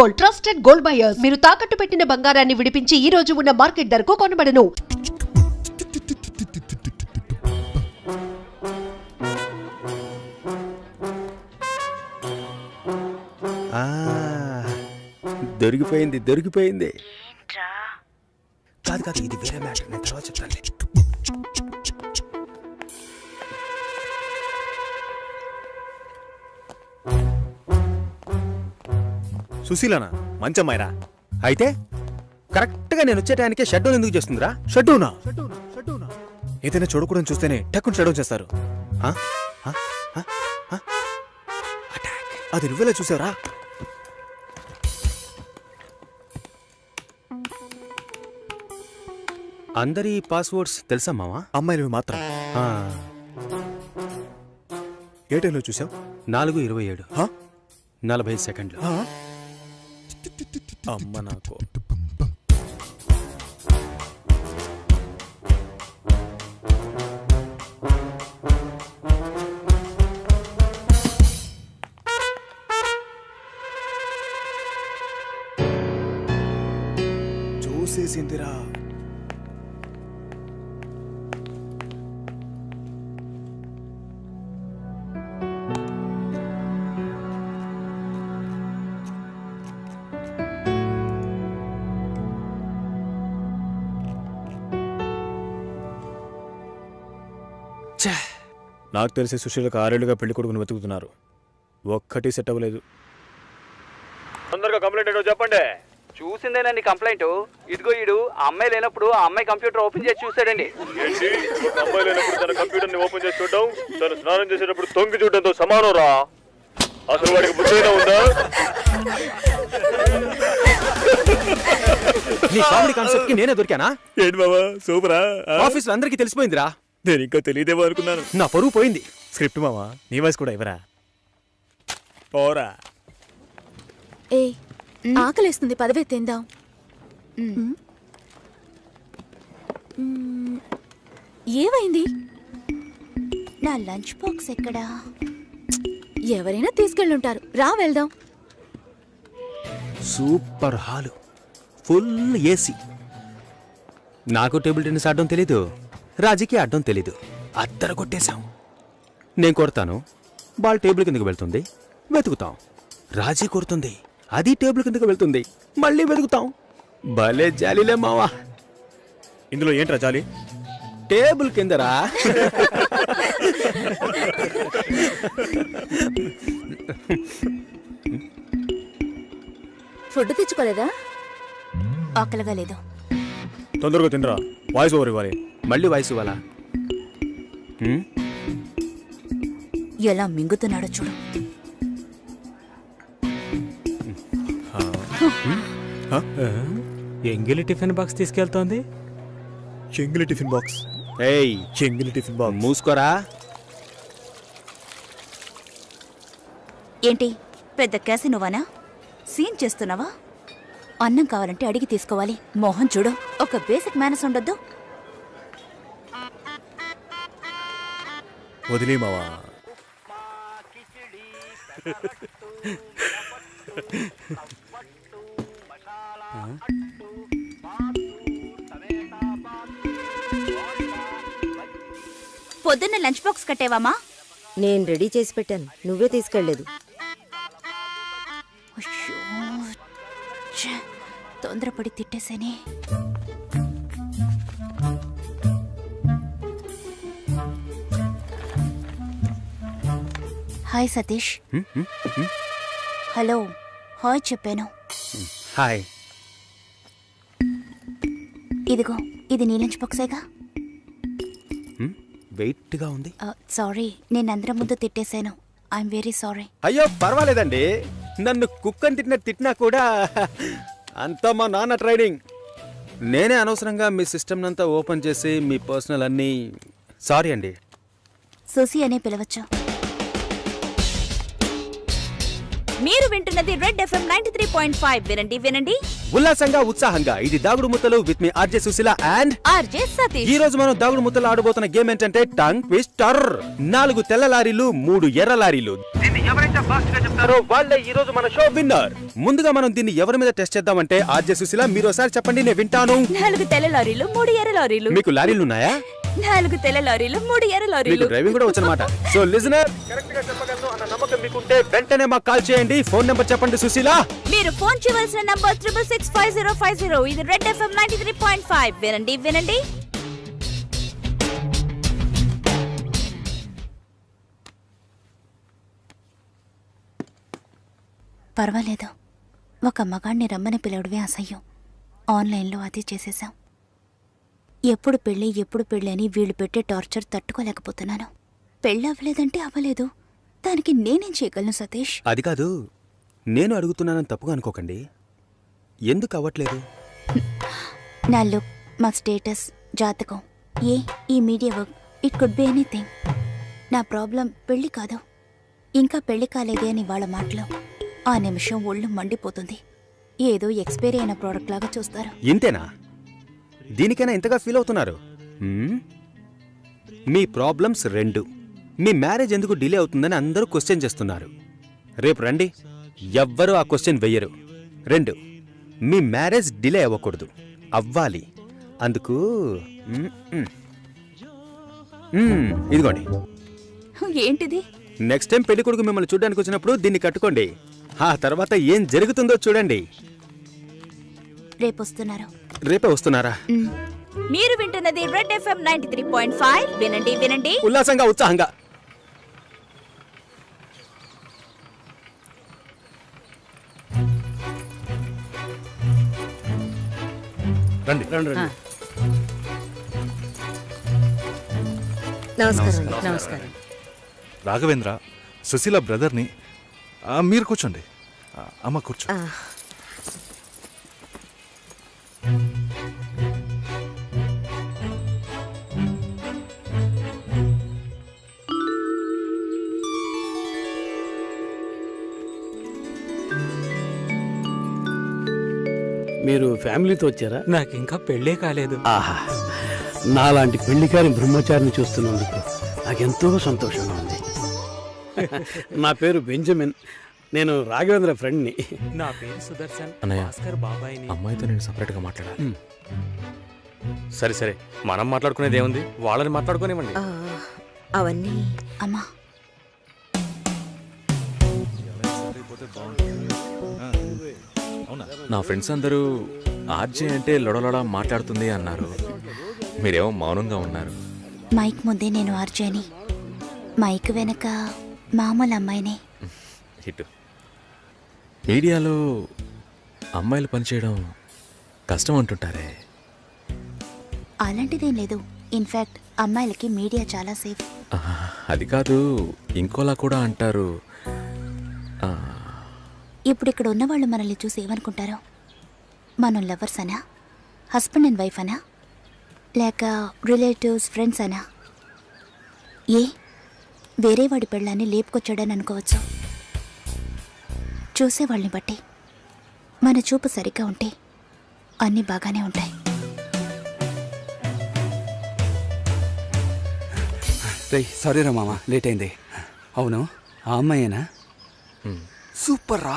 Gold trusted gold buyers. మీరు తాకట్టు పెట్టిన బంగారాన్ని విడిపించి ఈ రోజు ఉన్న మార్కెట్ ధరకు కొనబడను. ఆ, దొరికిపోయింది దొరికిపోయింది. కాదు కాదు ఇది వేరే మ్యాటర్. నేను తర్వాత చెప్తాను సుశీలనా? మంచమ్మాయిరా. అయితే కరెక్ట్గా నేను వచ్చే డౌన్ ఎందుకు చేస్తుందిరా? షట్ డౌనా ఏదైనా చూడకూడదు చూస్తేనే టక్కుని డౌన్ చేస్తారు. ఆ? ఆ? ఆ? ఆ? అటాక్. అది నువ్వెలా చూసావురా? అందరి పాస్వర్డ్స్ తెలుసా మావా? అమ్మాయిలవి మాత్రం. ఆ, ఏ టైంలో చూసావు? నాలుగు ఇరవై ఏడు. నలభై సెకండ్లు. అమ్మ నాకు నాకు తెలిసి సుశీలకు ఆరేళ్ళుగా పెళ్ళి కొడుకుని వెతుకుతున్నారు. ఒక్కటి సెట్ అవ్వలేదు. తొందరగా కంప్లైంట్ ఏంటో చెప్పండి. చూసిందేనండి కంప్లైంట్? ఇదిగో ఈడు అమ్మాయి లేనప్పుడు ఆ అమ్మాయి కంప్యూటర్ ఓపెన్ చేసి చూసాడండి ఏంటి? ఒక అమ్మాయి లేనప్పుడు తన కంప్యూటర్ని ఓపెన్ చేసి చూడడం తను స్నానం చేసేటప్పుడు తొంగి చూడడంతో సమానం రా. అసలు వాడికి బుద్ధైనా ఉందా? నీ కామెడీ కాన్సెప్ట్కి నేనే దొరికానా? ఏంటి బాబా? సూపరా? ఆఫీస్లో అందరికీ తెలిసిపోయిందిరా. నేను ఇంకా తెలియదేమో అనుకున్నాను. నా పరువు పోయింది. స్క్రిప్ట్ మావా? నీ వాయిస్ కూడా ఇవ్వరా? పోరా. ఏ ఆకలేస్తుంది పదవే తిందాం. ఏమైంది? నా లంచ్ బాక్స్ ఎక్కడా? ఎవరైనా తీసుకెళ్ళుంటారు. రా వెళ్దాం. Super hall. Full AC. నాకు టేబుల్ టెన్నిస్ ఆడడం తెలీదు. రాజీకి ఆడడం తెలీదు. అద్దరు కొట్టేశాం. నేను కొడతాను. బాల్ టేబుల్ కిందకి వెళ్తుంది. వెతుకుతాం. రాజీ కొడుతుంది. అది టేబుల్ కిందకి వెళ్తుంది. మళ్ళీ వెతుకుతాం. భలే జాలీలే మావా. ఇందులో ఏంట్రా జాలి? టేబుల్ కిందరా? ఫుడ్ తెచ్చుకోలేదా? ఆకలిగా లేదు. తొందరగా తినరా. వాయిస్ ఓవర్ ఇవ్వాలి. మళ్ళీ వయసు ఇవ్వాలా? హ్మ్? ఎలా మింగుతున్నాడో చూడు. ఎంగిలి టిఫిన్ బాక్స్ తీసుకెళ్తోంది? చెంగిలి టిఫిన్ బాక్స్. ఏయ్. చెంగిలి టిఫిన్ బాక్స్. మూసుకోరా? ఏంటి? పెద్ద క్యాసినోవానా సీన్ చేస్తున్నావా? అన్నం కావాలంటే అడిగి తీసుకోవాలి. మోహన్ చూడు. ఒక బేసిక్ మేనస్ ఉండొద్దు. వదిలే మావా. పొద్దున్న లంచ్ బాక్స్ కట్టేవామా? నేను రెడీ చేసి పెట్టాను. నువ్వే తీసుకెళ్ళేదు తొందరపడి తిట్టేసేనే హాయ్ సతీష్? హలో హాయ్ చెప్పాను. హాయ్. ఇదిగో ఇది నీ లంచ్ బాక్సేగా? వెయిట్గా ఉంది. సారీ నేను అందరం ముందు తిట్టేశాను. I'm very sorry. అయ్యో పర్వాలేదండి. నన్ను కుక్కని తిట్టిన తిట్టినా కూడా అంతా మా నాన్న ట్రైనింగ్. నేనే అనవసరంగా మీ సిస్టమ్ అంతా ఓపెన్ చేసి మీ పర్సనల్ అన్నీ సారీ అండి. సుసి అనే పిలవచ్చు. మీరు వింటున్నది Red FM ninety three point five. వినండి వినండి. ఉల్లాసంగా ఉత్సాహంగా ఇది దాగుడు ముత్తలు with me RJ Sushila and RJ Satish. ఈ రోజు మనం దాగుడు ముత్తలు ఆడబోతున్న గేమ్ ఏంటంటే టంగ్ ట్విస్టర్. నాలుగు తెల్ల లారీలు మూడు ఎర్ర లారీలు. వాళ్ళే ఈ రోజు మన షో విన్నర్ ముందుగా మనం దీన్ని ఎవరి మీద టెస్ట్ చేద్దామంటే ఆర్జే సుశీల మీరు ఒకసారి చెప్పండి నేను వింటాను. నాలుగు తెల్ల లారీలు మూడు ఎర్ర లారీలు. మీకు లారీలు ఉన్నాయా? నాలుగు తెల్ల లారీలు మూడు ఎర్ర మీకు లారీలు డ్రైవింగ్ కూడా వచ్చనమాట సో లిజనర్ కరెక్ట్గా చెప్పగలను అన్న నమ్మకం మీకుంటే వెంటనే మాకు కాల్ చేయండి. ఫోన్ నెంబర్ చెప్పండి సుశీల. మీరు ఫోన్ చేయవలసిన number triple six five zero five zero ఇది Red FM ninety three point five వినండి వినండి. పర్వాలేదు. ఒక మగాణ్ణి రమ్మని పిలవడమే అసహ్యం. ఆన్లైన్లో అది చేసేశాం. ఎప్పుడు పెళ్ళి ఎప్పుడు పెళ్ళి అని వీళ్ళు పెట్టే టార్చర్ తట్టుకోలేకపోతున్నాను. పెళ్ళి అవ్వలేదంటే అవ్వలేదు. దానికి నేనేం చేయగలను సతీష్? అది కాదు. నేను అడుగుతున్నానని తప్పుగా అనుకోకండి. ఎందుకు అవ్వట్లేదు? నా లుక్ మా స్టేటస్ జాతకం ఏ ఈ media work it could be anything. నా ప్రాబ్లం పెళ్ళి కాదు. ఇంకా పెళ్ళి కాలేదే అని వాళ్ళ మాటలు. ఆ నిమిషం ఒళ్ళు మండిపోతుంది. ఏదో ఎక్స్పైరీ అయిన ప్రోడక్ట్ లాగా చూస్తారు. ఇంతేనా? దీనికైనా ఇంతగా ఫీల్ అవుతున్నారు? హ్మ్? మీ ప్రాబ్లమ్స్ రెండు. మీ మ్యారేజ్ ఎందుకు డిలే అవుతుందని అందరూ క్వశ్చన్ చేస్తున్నారు. రేపు రండి. ఎవ్వరూ ఆ క్వశ్చన్ వెయ్యరు రెండు. మీ మ్యారేజ్ డిలే అవ్వకూడదు. అవ్వాలి. అందుకు ఇదిగోండి. ఏంటిది? నెక్స్ట్ టైం పెళ్ళి కొడుకు మిమ్మల్ని చూడడానికి వచ్చినప్పుడు దీన్ని కట్టుకోండి. ఆ తర్వాత ఏం జరుగుతుందో చూడండి. రేపు వస్తున్నారు రేపే వస్తున్నారా? మ్. మీరు వింటున్నది Red FM ninety three point five. వినండి వినండి. ఉల్లాసంగా ఉత్సాహంగా. రండి. రండి రండి. నమస్కారం. నమస్కారం. రాఘవేంద్ర సుశీల బ్రదర్ని ఆ, మీరు కూర్చోండి. అమ్మ కూర్చో. మీరు ఫ్యామిలీతో వచ్చారా? నాకు ఇంకా పెళ్ళే కాలేదు. ఆహా నాలాంటి పెళ్ళికారి బ్రహ్మచారిని చూస్తున్నందుకు నాకెంతో సంతోషంగా ఉంది. నా పేరు బెంజమిన్. నేను రాఘవేంద్ర ఫ్రెండ్ని. నా పేరు సుదర్శన్. అన్నయ్య. భాస్కర్ బాబాయ్ని. అమ్మాయితో నేను సపరేట్గా మాట్లాడాలి. సరే సరే. మనం మాట్లాడుకునేది ఏముంది? వాళ్ళని మాట్లాడుకునేవ్వండి. ఆ, అవన్నీ. అమ్మా. నా ఫ్రెండ్స్ అందరూ ఆర్జే అంటే లొడలొడ మాట్లాడుతుంది అన్నారు. మీరేమో మౌనంగా ఉన్నారు. మైక్ ముందే నేను ఆర్జేని. మైక్ వెనక మామూలు అమ్మాయినే. హిట్. మీడియాలో అమ్మాయిలు పనిచేయడం కష్టం అంటుంటారే. అలాంటిదేం లేదు. ఇన్ఫాక్ట్ అమ్మాయిలకి మీడియా చాలా సేఫ్ అది కాదు. ఇంకోలా కూడా అంటారు. ఇప్పుడు ఇక్కడ ఉన్నవాళ్ళు మనల్ని చూసి ఏమనుకుంటారు? మనం లవర్స్ అనా? హస్బెండ్ అండ్ వైఫ్ అనా? లేక రిలేటివ్స్ ఫ్రెండ్స్ అనా? ఏ? వేరే వాడి పెళ్ళాన్ని లేపుకొచ్చాడని అనుకోవచ్చు? చూసేవాళ్ళని బట్టి మన చూపు సరిగ్గా ఉంటే అన్నీ బాగానే ఉంటాయి. రేయ్ సారీ రా మామ లేట్ అయింది. అవును ఆ అమ్మాయేనా? హ్మ్. సూపర్ రా.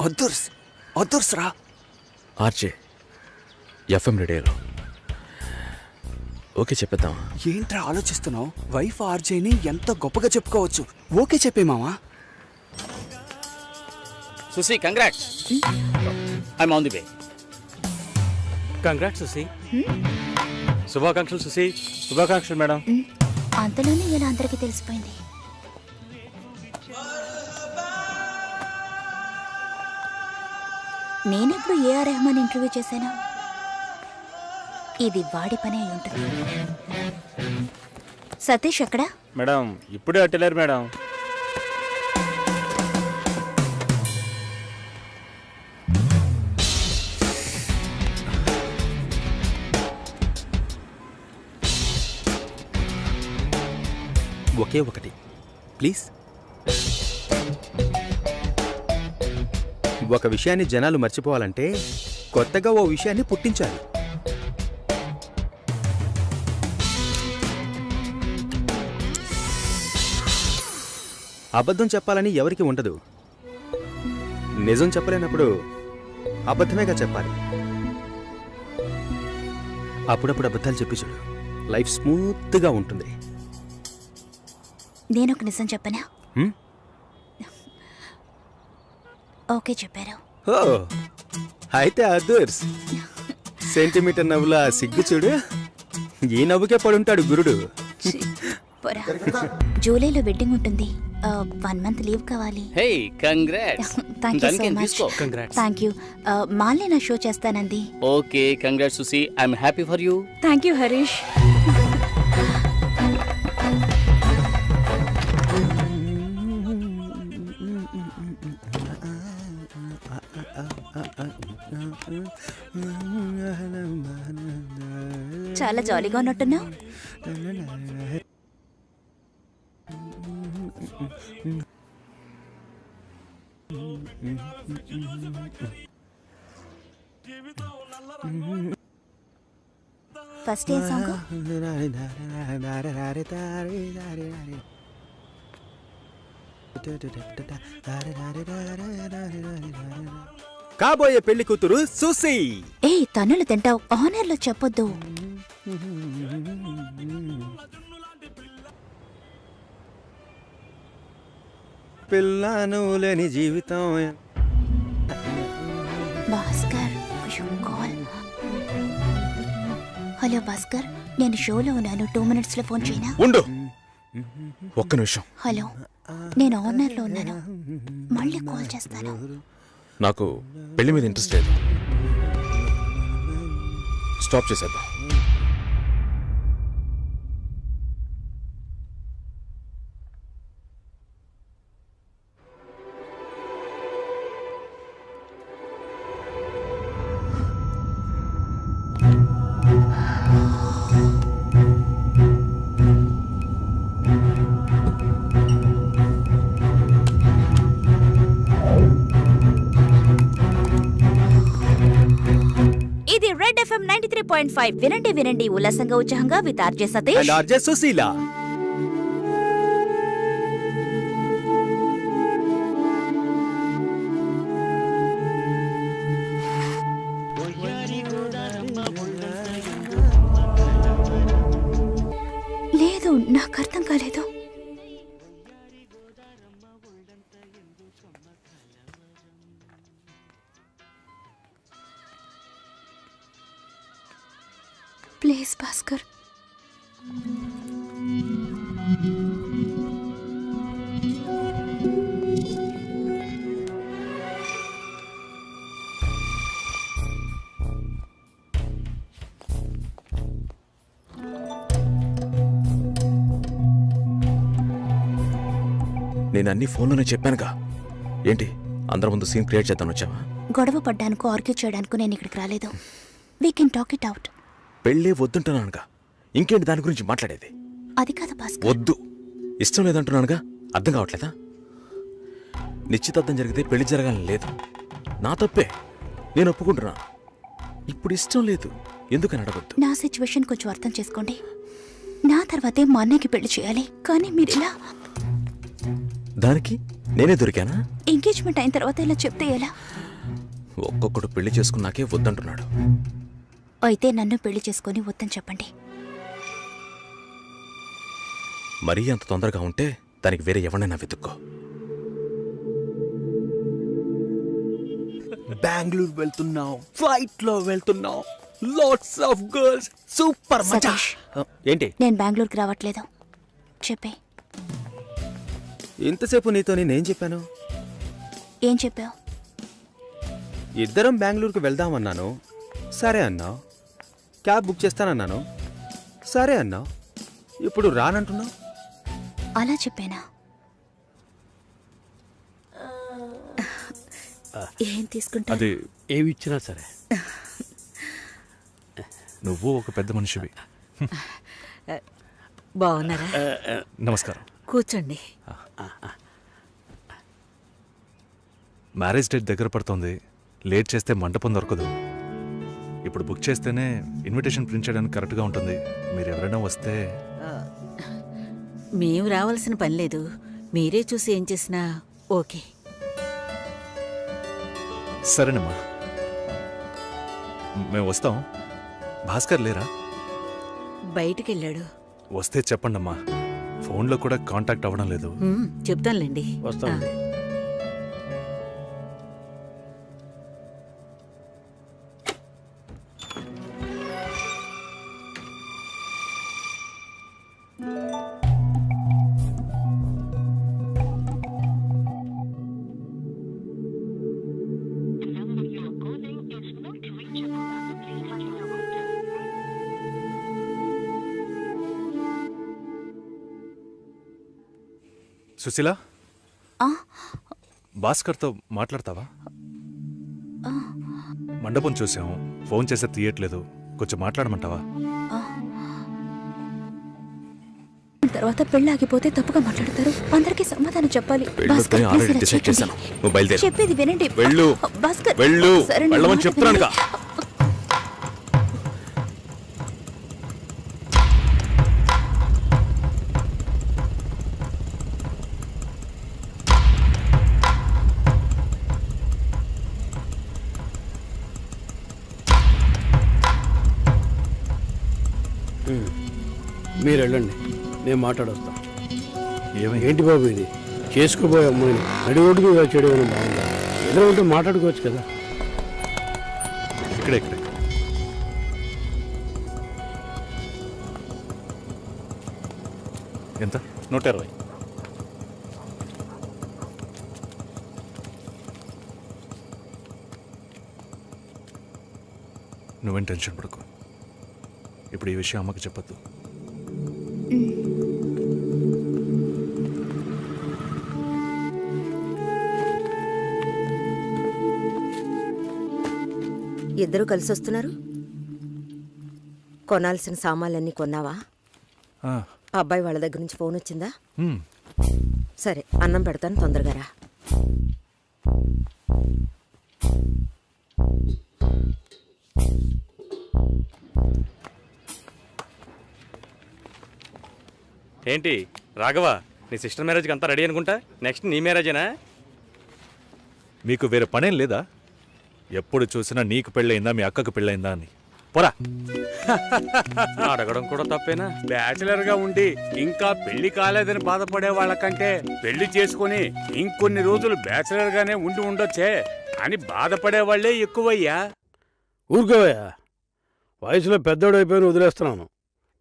అదుర్స్ అదుర్స్ రా. ఆర్జే ఎఫ్ఎం రేడియోలో ఓకే చెప్పేద్దామా? ఏంట్రా ఆలోచిస్తున్నావు? వైఫ్ ఆర్జేని ఎంత గొప్పగా చెప్పుకోవచ్చు. ఓకే చెప్పే మామా. Susi congrats I'm on the way congrats Susi శుభాకాంక్షలు సుశీ శుభాకాంక్షలు మేడం అంతలోనే ఇలా అందరికీ తెలిసిపోయింది. నేనెప్పుడు ఏఆర్ రెహమాన్ ఇంటర్వ్యూ చేశాను? ఇది వాడి పని అయి ఉంటుంది. సతీష్ ఎక్కడా? మేడం ఇప్పుడే అట్టలేరు మేడం ఒకే ఒకటి. ప్లీజ్. ఒక విషయాన్ని జనాలు మర్చిపోవాలంటే కొత్తగా ఓ విషయాన్ని పుట్టించాలి. అబద్ధం చెప్పాలని ఎవరికి ఉండదు. నిజం చెప్పలేనప్పుడు అబద్ధమేగా చెప్పాలి. అప్పుడప్పుడు అబద్ధాలు చెప్పి చూడు. లైఫ్ స్మూత్గా ఉంటుంది. నేను ఒక నిజం చెప్పనా? ఓకే చెప్పారు. ఓ అయితే అదర్స్. సెంటీమీటర్ నవ్వులా సిగ్గు చూడు. ఈ నవ్వుకే పడుంటాడు గురుడు. పోరా. జూలైలో వెడ్డింగ్ ఉంటుంది. వన్ మంత్ లీవ్ కావాలి. Hey congrats thank you so much తీసుకో. కంగ్రాట్స్ థ్యాంక్ యూ మాల్ని నా show చేస్తానంది. Okay congrats Susi I'm happy for you thank you Harish చాలా జాలీగా ఉన్నట్టున్నావు ఫస్ట్ ఏ సాంగ్? కాబోయే పెళ్ళి కూతురు సుసి ఏ తన్నులు తింటావు. ఆనర్లో చెప్పొద్దు. పిల్లను లేని జీవితం. భాస్కర్ కాల్. హలో భాస్కర్ నేను షోలో ఉన్నాను. టూ మినిట్స్లో ఫోన్ చేయనా? ఉండు. ఒక్క నిమిషం. హలో నేను ఆనర్లో ఉన్నాను. మళ్ళీ కాల్ చేస్తాను. నాకు పెళ్ళి మీద ఇంట్రెస్ట్ లేదు. స్టాప్ చేసేద్దాం. ఫైవ్ వినండి వినండి. ఉల్లాసంగా ఉత్సాహంగా with RJ Satish. RJ Sushila. లేదు నాకు అర్థం కాలేదు. నేను అన్ని ఫోన్లోనే చెప్పానుగా. ఏంటి అందరి ముందు సీన్ క్రియేట్ చేద్దాం వచ్చావా? గొడవ పడ్డానుకో ఆర్గ్యూ చేయడానికి నేను ఇక్కడికి రాలేదు. We can talk it out పెళ్ళే వద్దుంటున్నానుగా. ఇంకేంటి దాని గురించి మాట్లాడేది? అది కాదు భాస్కర్. వద్దు. ఇష్టం లేదంటున్నానుగా. అర్థం కావట్లేదా? నిశ్చితార్థం జరిగితే పెళ్ళి జరగాలని లేదు. నా తప్పే. నేను ఒప్పుకుంటున్నా. ఇప్పుడు ఇష్టం లేదు. ఎందుకని అడగొద్దు? నా సిచ్యువేషన్ కొంచెం అర్థం చేసుకోండి. నా తర్వాతే మా అన్నయ్యకి పెళ్ళి చేయాలి. కానీ మీరు ఇలా దానికి నేనే దొరికానా? ఎంగేజ్మెంట్ అయిన తర్వాత ఇలా చెప్తే ఎలా? ఒక్కొక్కడు పెళ్ళి చేసుకున్నాకే వద్దంటున్నాడు. అయితే నన్ను పెళ్ళి చేసుకొని వద్దని చెప్పండి. మరీ అంత తొందరగా ఉంటే దానికి వేరే ఎవరినైనా వెతుక్కో. బెంగళూరు వెళ్తున్నాం ఫ్లైట్లో వెళ్తున్నాం. లాట్స్ ఆఫ్ గర్ల్స్ సూపర్ మచా సతీష్. ఏంటి? నేను బెంగళూరుకి రావట్లేదు. చెప్పే. ఇంతసేపు నీతో నేనేం చెప్పాను. ఏం చెప్పావు? ఇద్దరం బెంగళూరుకు వెళ్దామన్నాను. సరే అన్నావు. క్యాబ్ బుక్ చేస్తానన్నాను. సరే అన్నావు. ఇప్పుడు రానంటున్నావు? అలా చెప్పానా? ఏం తీసుకుంటా అది ఏమి ఇచ్చినా సరే. నువ్వు ఒక పెద్ద మనిషివి. బాగున్నారా? నమస్కారం. కూర్చోండి. మ్యారేజ్ డేట్ దగ్గర పడుతుంది. లేట్ చేస్తే మంటపం దొరకదు. ఇప్పుడు బుక్ చేస్తేనే ఇన్విటేషన్ ప్రింట్ చేయడానికి కరెక్ట్గా ఉంటుంది. మీరు ఎవరైనా వస్తే మేము రావాల్సిన పని లేదు. మీరే చూసి ఏం చేసినా ఓకే. సరేనమ్మా. మేము వస్తాం. భాస్కర్ లేరా? బయటికి వెళ్ళాడు వస్తే చెప్పండమ్మా. ఫోన్లో కూడా కాంటాక్ట్ అవ్వడం లేదు. చెప్తానులేండి. వస్తామండి. సుశీల? భాస్కర్తో మాట్లాడతావా? మండపం చూసాం. ఫోన్ చేస్తే తీయట్లేదు. కొంచెం మాట్లాడమంటావా? తర్వాత పెళ్ళి ఆగిపోతే తప్పుగా మాట్లాడతారు. అందరికీ సమాధానం చెప్పాలి. చెప్పేది వినండి. వెళ్ళు. భాస్కర్ వెళ్ళు. వెళ్ళమని మాట నేను మాట్లాడొస్తాను ఏమైంది ఏంటి బాబు ఇది? చేసుకోబోయే అమ్మాయిని నడి మీద చేయడం ఏమైనా బాగుందా? ఏదో ఉంటే మాట్లాడుకోవచ్చు కదా. ఇక్కడే ఇక్కడే. ఎంత? నూట ఇరవై. నువ్వేం టెన్షన్ పడకు. ఇప్పుడు ఈ విషయం అమ్మకి చెప్పొద్దు. ఇద్దరు కలిసి వస్తున్నారు? కొనాల్సిన సామాన్లన్నీ కొన్నావా? ఆ, అబ్బాయి వాళ్ళ దగ్గర నుంచి ఫోన్ వచ్చిందా. సరే అన్నం పెడతాను తొందరగా రా. ఏంటి? రాఘవ నీ సిస్టర్ మ్యారేజ్కి అంతా రెడీ అనుకుంటా? నెక్స్ట్ నీ మ్యారేజేనా? మీకు వేరే పనేం లేదా? ఎప్పుడు చూసినా నీకు పెళ్ళయిందా మీ అక్కకు పెళ్ళయిందా అని. పోరా. అడగడం కూడా తప్పేనా? బ్యాచిలర్గా ఉండి ఇంకా పెళ్ళి కాలేదని బాధపడే వాళ్ళకంటే పెళ్ళి చేసుకుని ఇంకొన్ని రోజులు బ్యాచిలర్ గానే ఉండి ఉండొచ్చే అని బాధపడే వాళ్ళే ఎక్కువయ్యా. ఊరుకోవయ్యా. వయసులో పెద్దోడు అయిపోయిన వదిలేస్తున్నాను.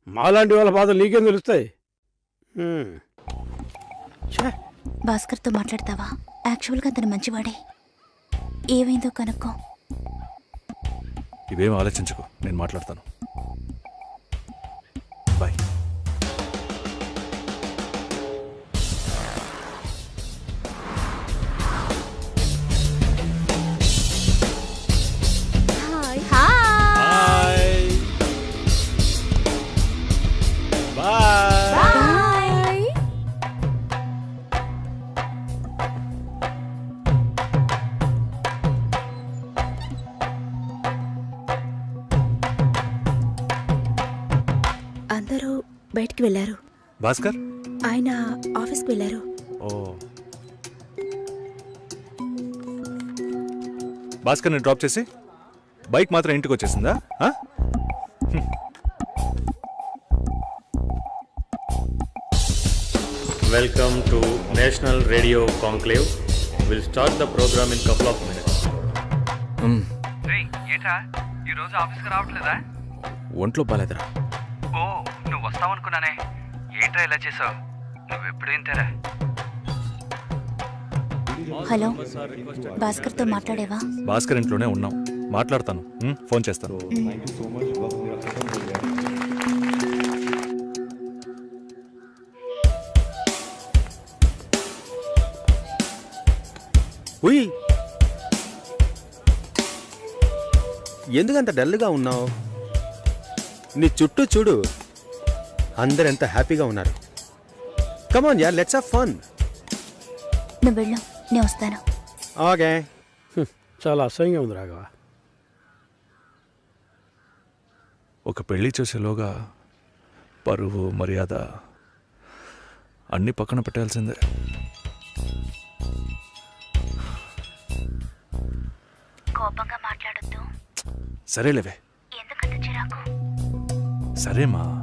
మాలాంటి వాళ్ళ బాధలు నీకేం తెలుస్తాయి. భాస్కర్తో మాట్లాడతావా? యాక్చువల్గా అతను మంచివాడే. ఏమైందో కనుక్కో. ఇవేం ఆలోచించకు. నేను మాట్లాడతాను. బయటికి వెళ్ళారు. భాస్కర్? ఆయన ఆఫీస్కి వెళ్ళారు. ఓ. భాస్కర్ని డ్రాప్ చేసి బైక్ మాత్రం ఇంటికి వచ్చేసిందా? Welcome to national radio conclave will start the program in couple of minutes ఏంట్రా ఈ రోజు ఆఫీస్కి రావట్లేదా? ఒంట్లో బాలేదురా. నువ్వు వస్తావనుకున్నానే ఏంట్రా ఇలా చేసావు? నువ్వు ఎప్పుడు ఇంతేరా హలో భాస్కర్తో మాట్లాడేవా? భాస్కర్ ఇంట్లోనే ఉన్నాం. మాట్లాడతాను? ఫోన్ చేస్తాను. ఉయ్! ఎందుకంత డల్గా ఉన్నావు? నీ చుట్టూ చూడు. అందరెంత హ్యాపీగా ఉన్నారు. Come on yeah let's have fun నువ్వు వెళ్ళు నేను వస్తాను. ఓకే. చాలా అసహ్యంగా ఉంది రాఘవ. ఒక పెళ్ళి చేసేలోగా పరువు మర్యాద అన్నీ పక్కన పెట్టాల్సిందే. కోపంగా మాట్లాడొద్దు. సరేలేవే. ఎందుకంత చిరాకు? సరేమా.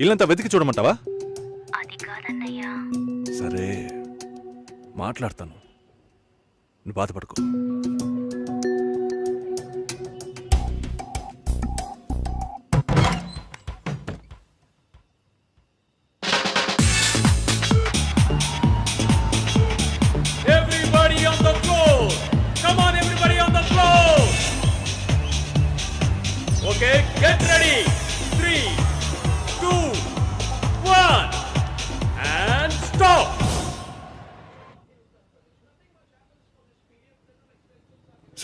ఇల్లంతా వెతికి చూడమంటావా? అది కాదన్నయ్యా. సరే మాట్లాడతాను. నువ్వు బాధపడుకో.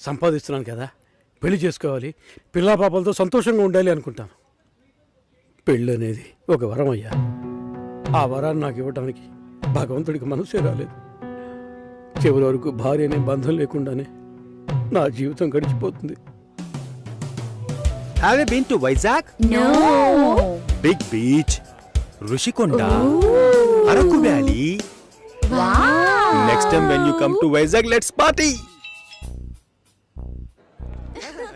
సంపాదిస్తున్నాను కదా. పెళ్ళి చేసుకోవాలి. పిల్లా పాపలతో సంతోషంగా ఉండాలి అనుకుంటాను. పెళ్ళి అనేది ఒక వరం అయ్యా. ఆ వరాన్ని నాకు ఇవ్వడానికి భగవంతుడికి మనసే రాలేదు. చివరి వరకు భార్య అనే బంధం లేకుండానే నా జీవితం గడిచిపోతుంది. Have been to Vizag no big beach Rushikonda Araku valley next time when you come to Vizag let's party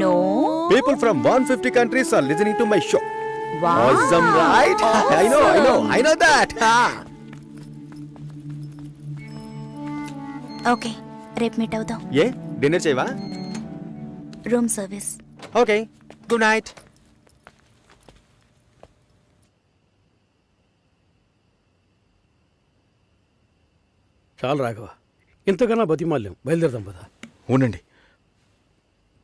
no People from 150 countries are listening to my show. Awesome, right? I know, I know, I know that. Ha. Okay రేపు meet అవుదాం ఏ dinner చేయవా room service okay good night చాలు రాఘవ ఇంతకన్నా బతిమాల్యం బయలుదేరదాం పదా ఉండండి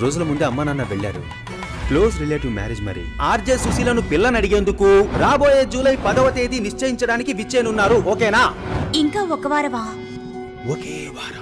మూడు రోజుల ముందే అమ్మా నాన్న వెళ్ళారు. క్లోజ్ రిలేటివ్ మ్యారేజ్ మరి. ఆర్జే సుశీలను పిల్లని అడిగేందుకు రాబోయే జూలై పదవ తేదీ నిశ్చయించడానికి విచ్చేనున్నారు. ఓకేనా? ఇంకా ఒక వారమా? ఒకే వారం.